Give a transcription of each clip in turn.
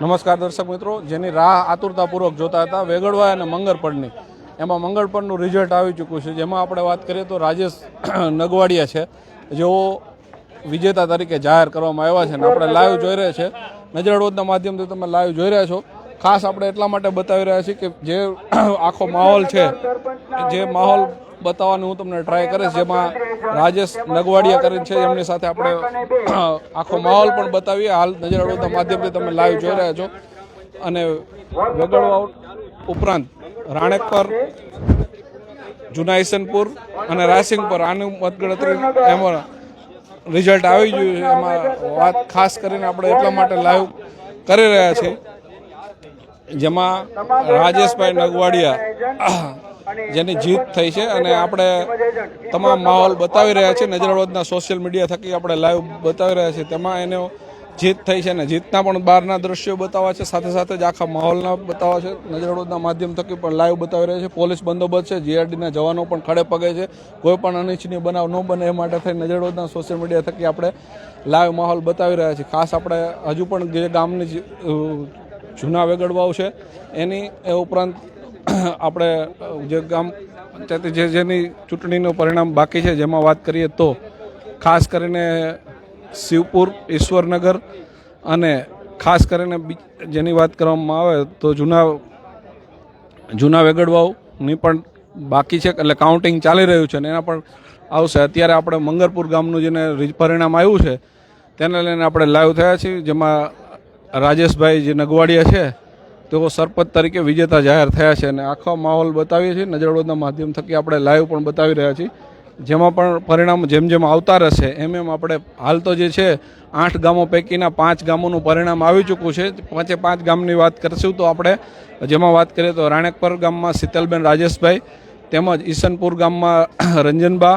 નમસ્કાર દર્શક મિત્રો, જેની રાહ આતુરતાપૂર્વક જોતા હતા વેગડવા અને મંગળપડની એમાં મંગળપડનું રિઝલ્ટ આવી ચૂક્યું છે. જેમાં આપણે વાત કરીએ તો રાજેશ નગવાડિયા છે. જેઓ વિજેતા તરીકે જાહેર કરવામાં આવ્યા છે અને આપણે લાઈવ જોઈ રહ્યા છે. નજર રોજના માધ્યમથી તમે લાઈવ જોઈ રહ્યા છો. ખાસ આપણે એટલા માટે બતાવી રહ્યા છીએ કે જે આખો માહોલ છે, જે માહોલ બતાવવાનું હું તમને ટ્રાય કરીશ. જેમાં રાજેશ નગવાડિયા કરીને છે, એમની સાથે આપણે આખો માહોલ પણ બતાવીએ. હાલ નજર માધ્યમથી તમે લાઈવ જોઈ રહ્યા છો. અને વગડવા ઉપરાંત રાણેકર જુના ઈસનપુર અને રાયસિંગપુર આનું મતગણતરી એમાં રિઝલ્ટ આવી ગયું છે. એમાં વાત ખાસ કરીને આપણે એટલા માટે લાઈવ કરી રહ્યા છીએ. જેમાં રાજેશભાઈ નગવાડિયા જેની જીત થઈ છે અને આપણે તમામ માહોલ બતાવી રહ્યા છીએ નજરવદના સોશિયલ મીડિયા થકી આપણે લાઈવ બતાવી રહ્યા છીએ. તેમાં એનો જીત થઈ છે અને જીતના પણ બહારના દ્રશ્યો બતાવવા છે. સાથે સાથે જ આખા માહોલના બતાવવા છે. નજરવદના માધ્યમ થકી પણ લાઈવ બતાવી રહ્યા છે. પોલીસ બંદોબસ્ત છે. જીઆરડીના જવાનો પણ ખડે પગે છે. કોઈ પણ અનિચ્છનીય બનાવ ન બને એ માટે થઈ નજરવદના સોશિયલ મીડિયા થકી આપણે લાઈવ માહોલ બતાવી રહ્યા છીએ. ખાસ આપણે હજુ પણ જે ગામની જૂના વેગડવાઓ છે એની એ ઉપરાંત આપણે જે ગામ પંચાયતી જે જેની ચૂંટણીનું પરિણામ બાકી છે, જેમાં વાત કરીએ તો, ખાસ કરીને શિવપુર, ઈશ્વરનગર અને ખાસ કરીને જેની વાત કરવામાં આવે તો જૂના જૂના વેગડવાઓની પણ બાકી છે, એટલે કાઉન્ટિંગ ચાલી રહ્યું છે અને એના પણ આવશે. અત્યારે આપણે મંગરપુર ગામનું જેને પરિણામ આવ્યું છે, તેને લઈને આપણે લાઈવ થયા છીએ, જેમાં રાજેશભાઈ જે નગવાડિયા છે તેઓ સરપંચ તરીકે વિજેતા જાહેર થયા છે અને આખો માહોલ બતાવીએ છીએ. નજરવદના માધ્યમ થકી આપણે લાઈવ પણ બતાવી રહ્યા છીએ. જેમાં પણ પરિણામ જેમ જેમ આવતા રહેશે, એમ એમ આપણે હાલ તો જે છે, આઠ ગામો પૈકીના પાંચ ગામોનું પરિણામ આવી ચૂક્યું છે. પાંચે પાંચ ગામની વાત કરશું તો આપણે જેમાં વાત કરીએ તો રાણેકપર ગામમાં શીતલબેન રાજેશભાઈ, તેમજ ઈસનપુર ગામમાં રંજનબા,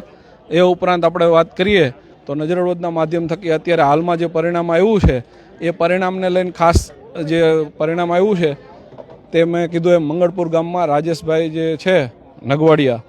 એ ઉપરાંત આપણે વાત કરીએ તો નજરવડના માધ્યમ થકી અત્યારે હાલમાં જે પરિણામ આવ્યું છે, એ પરિણામને લઈને ખાસ જે પરિણામ આવ્યું છે તે મેં કીધું એમ, મંગળપુર ગામમાં રાજેશભાઈ જે છે, નગવાડિયા,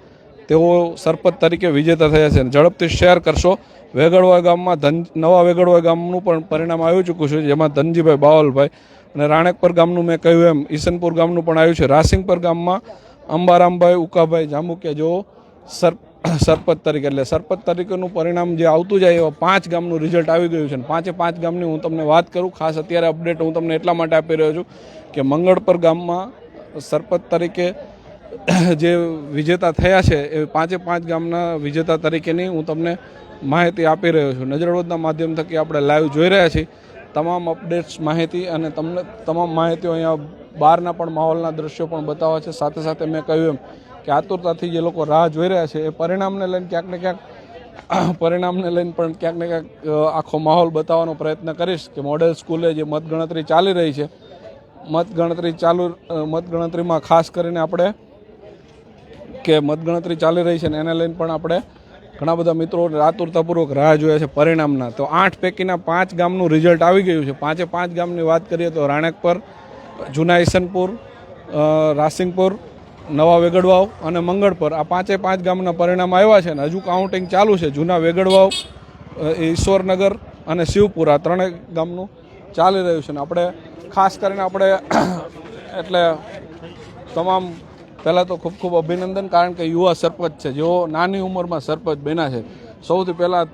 તેઓ સરપંચ તરીકે વિજેતા થયા છે. ઝડપથી શેર કરશો. વેગડવા ગામમાં ધન, નવા વેગડવા ગામનું પણ પરિણામ આવી ચૂક્યું છે, જેમાં ધનજીભાઈ બાવલભાઈ અને રાણેકપર ગામનું મેં કહ્યું એમ, ઈસનપુર ગામનું પણ આવ્યું છે. રાસિંગપર ગામમાં અંબારામભાઈ, ઉકાભાઈ જામુકિયા, જેઓ સર સરપંચ તરીકે. એટલે સરપંચ તરીકેનું પરિણામ જે આવતું જાય એવા પાંચ ગામનું રિઝલ્ટ આવી ગયું છે. અને પાંચે પાંચ ગામની હું તમને વાત કરું, ખાસ અત્યારે અપડેટ હું તમને એટલા માટે આપી રહ્યો છું કે મંગળપર ગામમાં સરપંચ તરીકે જે વિજેતા થયા છે, એ પાંચે પાંચ ગામના વિજેતા તરીકેની હું તમને માહિતી આપી રહ્યો છું. નજરવદના માધ્યમ થકી આપણે લાઈવ જોઈ રહ્યા છીએ. તમામ અપડેટ્સ માહિતી અને તમને તમામ માહિતીઓ અહીંયા બહારના પણ માહોલના દ્રશ્યો પણ બતાવવા છે. સાથે સાથે મેં કહ્યું એમ કે આતુરતાથી જે લોકો રાહ જોઈ રહ્યા છે, એ પરિણામને લઈને ક્યાંક ને ક્યાંક પરિણામને લઈને પણ ક્યાંક ને ક્યાંક આખો માહોલ બતાવવાનો પ્રયત્ન કરીશ કે મોડેલ સ્કૂલે જે મતગણતરી ચાલી રહી છે, મતગણતરી ચાલુ મતગણતરીમાં ખાસ કરીને આપણે કે મતગણતરી ચાલી રહી છે ને એને લઈને પણ આપણે ઘણા બધા મિત્રો આતુરતાપૂર્વક રાહ જોયા છે પરિણામના. તો આઠ પૈકીના પાંચ ગામનું રિઝલ્ટ આવી ગયું છે. પાંચે પાંચ ગામની વાત કરીએ તો રાણેકપર જૂના ઈસનપુર રાસિંગપુર નવા વેગડવાવ અને મંગળપર આ પાંચે પાંચ ગામના પરિણામ આવ્યા છે ને હજુ કાઉન્ટિંગ ચાલુ છે. જૂના વેગડવાવ ઈશ્વરનગર અને શિવપુરા ત્રણેય ગામનું ચાલી રહ્યું છે ને આપણે ખાસ કરીને આપણે એટલે તમામ પહેલાં તો ખૂબ ખૂબ અભિનંદન કારણ કે યુવા સરપંચ છે. જેઓ નાની ઉંમરમાં સરપંચ બન્યા છે. સૌથી પહેલાં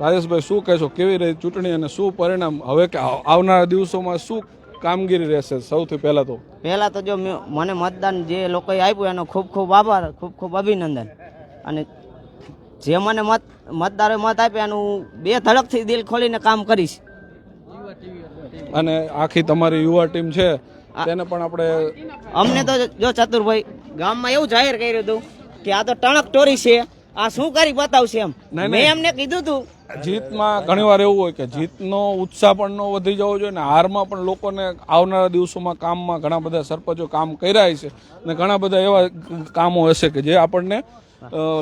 રાજેશભાઈ શું કહેશો? કેવી રહી ચૂંટણી અને શું પરિણામ? હવે કે આવનારા દિવસોમાં શું કામગીરી રહેશે સૌથી પહેલાં તો. પહેલાં તો જો મને મતદાન જે લોકોએ આપ્યું એનો ખૂબ ખૂબ આભાર ખૂબ ખૂબ અભિનંદન. અને જે મને મત મતદારોએ મત આપ્યા એનું બે ધડકથી દિલ ખોલીને કામ કરીશ. અને આખી તમારી યુવા ટીમ છે તેને પણ આપણે અમને તો જો ચતુરભાઈ ગામમાં એવું જાહેર કર્યું હતું કે આ તો ટણક ટોરી છે આ શું કરી બતાવશે એમ? મેં એમને કીધું હતું જીતમાં ઘણીવાર એવું હોય કે જીતનો ઉત્સાહ પણ ન વધી જવો જોઈએ ને હારમાં પણ લોકોને આવનારા દિવસોમાં કામમાં ઘણા બધા સરપંચો કામ કર્યા છે અને ઘણા બધા એવા કામો હશે કે જે આપણને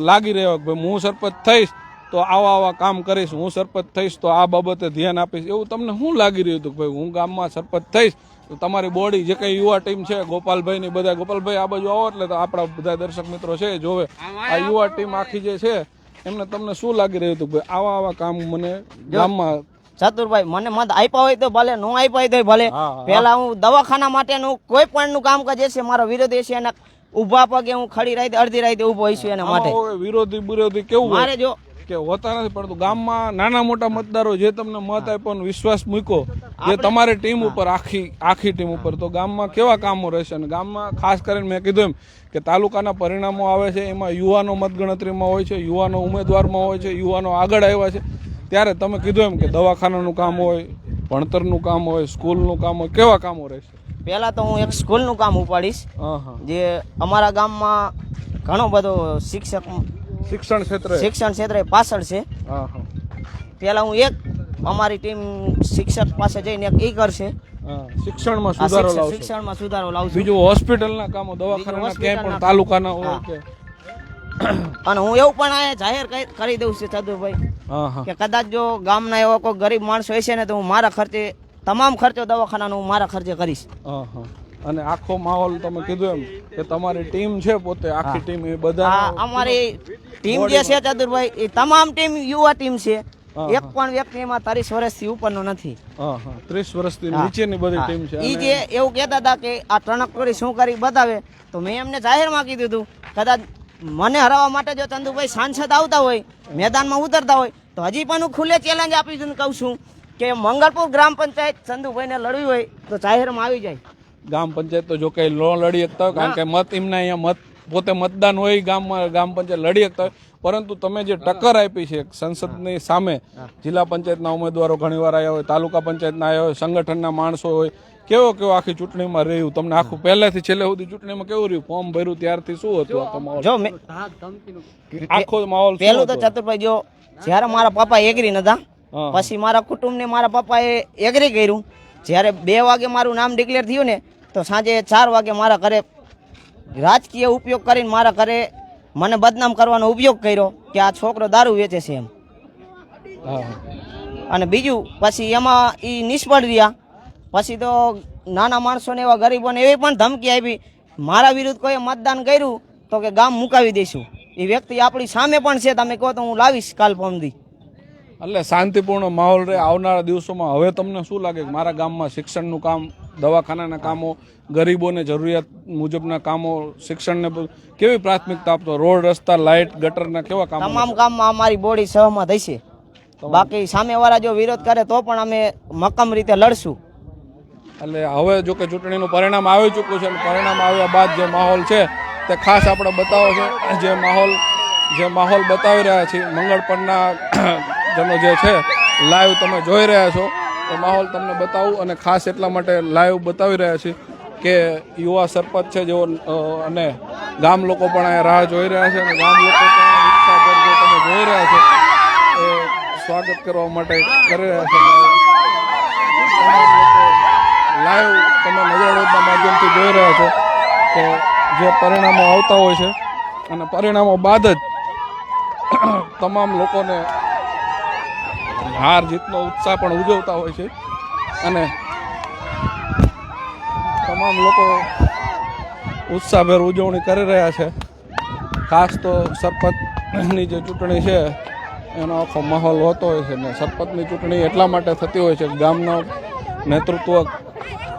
લાગી રહ્યા કે ભાઈ હું સરપંચ થઈશ તો આવા આવા કામ કરીશ હું સરપંચ થઈશ તો આ બાબતે ધ્યાન આપીશ. એવું તમને શું લાગી રહ્યું હતું કે ભાઈ હું ગામમાં સરપંચ થઈશ તો તમારી બોડી જે કંઈ યુવા ટીમ છે ગોપાલભાઈ ની બધા ગોપાલભાઈ આ બાજુ આવો એટલે તો આપણા બધા દર્શક મિત્રો છે જોવે. આ યુવા ટીમ આખી જે છે એમને તમને શું લાગી રહ્યું હતું આવા આવા કામ મને ગામમાં ચતુરભાઈ મને મત આપ્યા હોય તો ભલે નો આપ્યા હોય તો ભલે. પેલા હું. દવાખાના માટેનું કોઈ પણ નું કામ જે છે મારો વિરોધી છે એના ઊભા પગે હું ખડી રાતે અડધી રાતે ઊભો હોઈશું એના માટે. વિરોધી વિરોધી કેવું મારે જો કે હોતા નથી પરંતુ ગામમાં નાના મોટા મતદારો જે તમને મત આપ્યો વિશ્વાસ મૂક્યો જે તમારી ટીમ ઉપર આખી આખી ટીમ ઉપર. તો ગામમાં કેવા કામો રહેશે? અને ગામમાં ખાસ કરીને મેં કીધું એમ કે તાલુકાના પરિણામો આવે છે એમાં યુવાનો મતગણતરીમાં હોય છે યુવાનો ઉમેદવારમાં હોય છે યુવાનો આગળ આવ્યા છે. ત્યારે તમે કીધું એમ કે દવાખાનાનું કામ હોય ભણતરનું કામ હોય સ્કૂલનું કામ હોય કેવા કામો રહેશે? પહેલાં તો હું એક સ્કૂલનું કામ ઉપાડીશ. જે અમારા ગામમાં ઘણો બધો શિક્ષક શિક્ષણ ક્ષેત્રે? શિક્ષણ ક્ષેત્રે પાછળ છે. હા હા. પહેલા હું એક અમારી ટીમ શિક્ષક પાસે જઈને એક ઈ કરશે. શિક્ષણમાં સુધારો લાવશે. શિક્ષણમાં સુધારો લાવશું. બીજું હોસ્પિટલના કામો દવાખાના ક્યાંય પણ તાલુકાના હોય કે? અને હું એવું પણ આ જાહેર કરી- દઉં છું હા. કે કદાચ જો ગામના એવા કોઈ ગરીબ માણસો હશે ને તો હું મારા ખર્ચે તમામ ખર્ચો દવાખાનાનો હું મારા ખર્ચે કરીશ. હા હા. અને આખો માહોલ તમે કીધું એમ કે તમારી ટીમ છે પોતે આખી ટીમ એ બધા અમારી ટીમ જે છે ચતુરભાઈ એ તમામ ટીમ યુવા ટીમ છે. એક પણ વ્યક્તિ એમાં ત્રીસ વર્ષથી ઉપરનો નથી. હા હા. ત્રીસ વર્ષથી. નીચેની બધી ટીમ છે એ જે એવું કહેતા હતા કે આ ટણક કરી શું કરી બતાવે તો મેં એમને જાહેરમાં કીધું હતું કદાચ મને હરાવવા માટે જો ચંદુભાઈ સાંસદ આવતા હોય મેદાનમાં ઉતરતા હોય તો હજી પણ હું ખુલ્લે ચેલેન્જ આપી દઉં કહું છું કે મંગળપુર ગ્રામ પંચાયત ચંદુભાઈને લડવી હોય તો જાહેરમાં આવી જાય. ગામ પંચાયત તો જો કઈ લો લડી શકતા હોય કારણ કે મત એમના અહીંયા મત પોતે મતદાન હોય ગામમાં ગામ પંચાયત લડી શકતા હોય. પરંતુ તમે જે ટક્કર આપી છે સંસદની સામે જિલ્લા પંચાયતના ઉમેદવારો ઘણીવાર આવ્યા હોય તાલુકા પંચાયતના આવ્યા હોય સંગઠનના માણસો હોય કેવો કેવો આખી ચૂંટણીમાં રહ્યું? તમને આખું પહેલેથી છેલ્લે સુધી ચૂંટણીમાં કેવું રહ્યું? ફોર્મ ભર્યું ત્યારથી શું હતું આખો માહોલ આખો માહોલ પહેલું તો? ચતુરભાઈ જો જ્યારે મારા પપ્પા એગ્રી નતા. પછી મારા કુટુંબને મારા પપ્પાએ એગ્રી કર્યું. જ્યારે બે વાગે મારું નામ ડિક્લેર થયું ને તો સાંજે ચાર વાગે મારા ઘરે રાજકીય ઉપયોગ કરીને મારા ઘરે મને બદનામ કરવાનો ઉપયોગ કર્યો કે આ છોકરો દારૂ વેચે છે એમ. હા. અને બીજું પછી એમાં એ નિષ્ફળ રહ્યા. પછી તો નાના માણસોને એવા ગરીબોને એવી પણ ધમકી આપી મારા વિરુદ્ધ કોઈ મતદાન કર્યું તો કે ગામ મુકાવી દઈશું એ વ્યક્તિ આપણી સામે પણ છે તમે કહો તો હું લાવીશ કાલ પમદી એટલે શાંતિપૂર્ણ માહોલ રહે. આવનારા દિવસોમાં હવે તમને શું લાગે કે મારા ગામમાં શિક્ષણનું કામ દવાખાનાના કામો ગરીબોને જરૂરિયાત મુજબના કામો શિક્ષણને કેવી પ્રાથમિકતા આપતો? રોડ રસ્તા લાઇટ ગટરના કેવા કામ? તમામ કામમાં અમારી બોડી સહમત હશે. બાકી સામેવાળા જો વિરોધ કરે તો પણ અમે મક્કમ રીતે લડશું. એટલે હવે જો કે ચૂંટણીનું પરિણામ આવી ચૂક્યું છે પરિણામ આવ્યા બાદ જે માહોલ છે તે ખાસ આપણે બતાવો છે. જે માહોલ જે માહોલ બતાવી રહ્યા છીએ મંગળપણના જેનો જે છે લાઈવ તમે જોઈ રહ્યા છો. એ માહોલ તમને બતાવું અને ખાસ એટલા માટે લાઈવ બતાવી રહ્યા છીએ કે યુવા સરપંચ છે જેઓ અને ગામ લોકો પણ અહીંયા રાહ જોઈ રહ્યા છે અને ગામ લોકો પણ જે તમે જોઈ રહ્યા છો, એ સ્વાગત કરવા માટે કરી રહ્યા છે. લાઈવ તમે નજરરોજના માધ્યમથી જોઈ રહ્યા છો કે જે પરિણામો આવતા હોય છે. અને પરિણામો બાદ જ તમામ લોકોને હાર જીતનો ઉત્સાહ પણ ઉજવતા હોય છે. અને તમામ લોકો ઉત્સાહભેર ઉજવણી કરી રહ્યા છે. ખાસ તો સરપંચની જે ચૂંટણી છે, એનો આખો માહોલ હોતો હોય છે ને સરપંચની ચૂંટણી એટલા માટે થતી હોય છે કે ગામનો નેતૃત્વ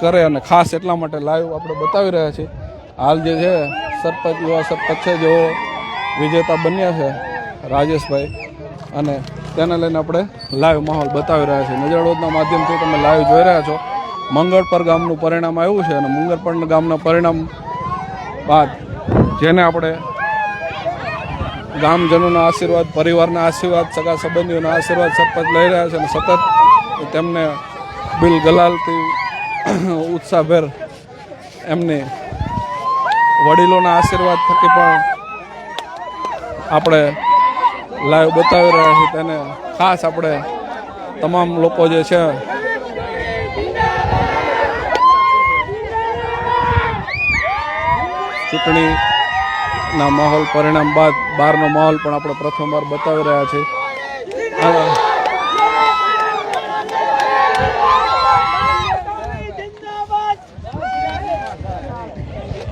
કરે અને ખાસ એટલા માટે લાઈવ આપણે બતાવી રહ્યા છીએ. હાલ જે છે, સરપંચ, યુવા સરપંચ છે જેઓ વિજેતા બન્યા છે, રાજેશભાઈ અને તેને લઈને આપણે લાઈવ માહોલ બતાવી રહ્યા છીએ. નજરડોદના માધ્યમથી તમે લાઈવ જોઈ રહ્યા છો. મંગળપર ગામનું પરિણામ આવ્યું છે અને મંગળપર ગામના પરિણામ બાદ જેને આપણે ગામજનોના આશીર્વાદ, પરિવારના આશીર્વાદ, સગા સંબંધીઓના આશીર્વાદ સરપંચ લઈ રહ્યા છે અને સતત તેમને બિલ ગલાલથી ઉત્સાહભેર એમની વડીલોના આશીર્વાદ થકી પણ આપણે લાઈવ બતાવી રહ્યા છીએ તેને ખાસ આપણે તમામ લોકો જે છે ચૂંટણીના માહોલ પરિણામ બાદ બહારનો માહોલ પણ આપણે પ્રથમવાર બતાવી રહ્યા છીએ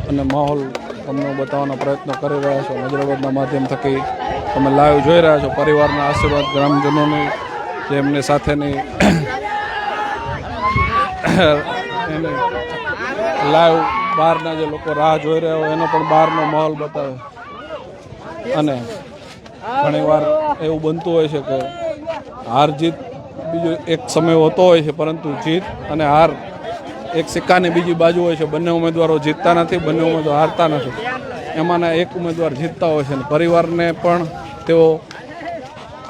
અને માહોલ તમને બતાવવાનો પ્રયત્ન કરી રહ્યા છો. હૈદરાબાદના માધ્યમ થકી તમે લાઈવ જોઈ રહ્યા છો પરિવારના આશીર્વાદ ગ્રામજનોની જે એમની સાથેની એને લાઈવ બહારના જે લોકો રાહ જોઈ રહ્યા હોય, એનો પણ બહારનો માહોલ બતાવે. અને ઘણીવાર એવું બનતું હોય છે કે હાર જીત બીજો એક સમય હોતો હોય છે, પરંતુ જીત અને હાર એક સિક્કાની બીજી બાજુ હોય છે. બંને ઉમેદવારો જીતતા નથી, બંને ઉમેદવાર હારતા નથી. એમાંના એક ઉમેદવાર જીતતા હોય છે અને પરિવારને પણ તેઓ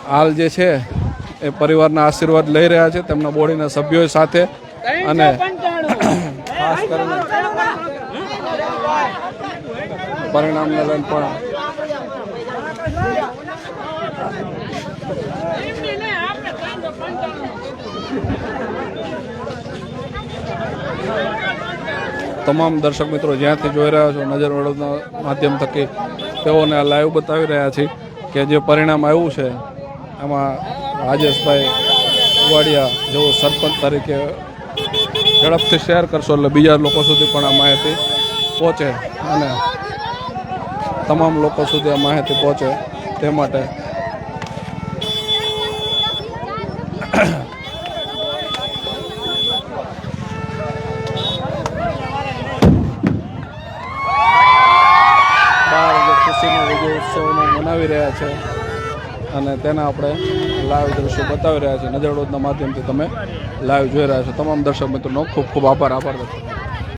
હાલ જે છે એ પરિવારના આશીર્વાદ લઈ રહ્યા છે, તેમના બોડીના સભ્યો સાથે અને ખાસ કરીને પરિણામને લઈને પણ તમામ દર્શક મિત્રો જ્યાંથી જોઈ રહ્યા છો નજર વડોદના માધ્યમ થકી તેઓને આ લાઈવ બતાવી રહ્યા છે કે જે પરિણામ આવ્યું છે, એમાં રાજેશભાઈ ઉવાડિયા જેઓ સરપંચ તરીકે ઝડપથી શેર કરશો એટલે બીજા લોકો સુધી પણ આ માહિતી પહોંચે અને તમામ લોકો સુધી આ માહિતી પહોંચે તે માટે મનાવી રહ્યા છે અને તેના આપણે લાઈવ દ્રશ્યો બતાવી રહ્યા છીએ નજરડોદના માધ્યમથી તમે લાઈવ જોઈ રહ્યા છો. તમામ દર્શક મિત્રોનો ખૂબ ખૂબ આભાર આભાર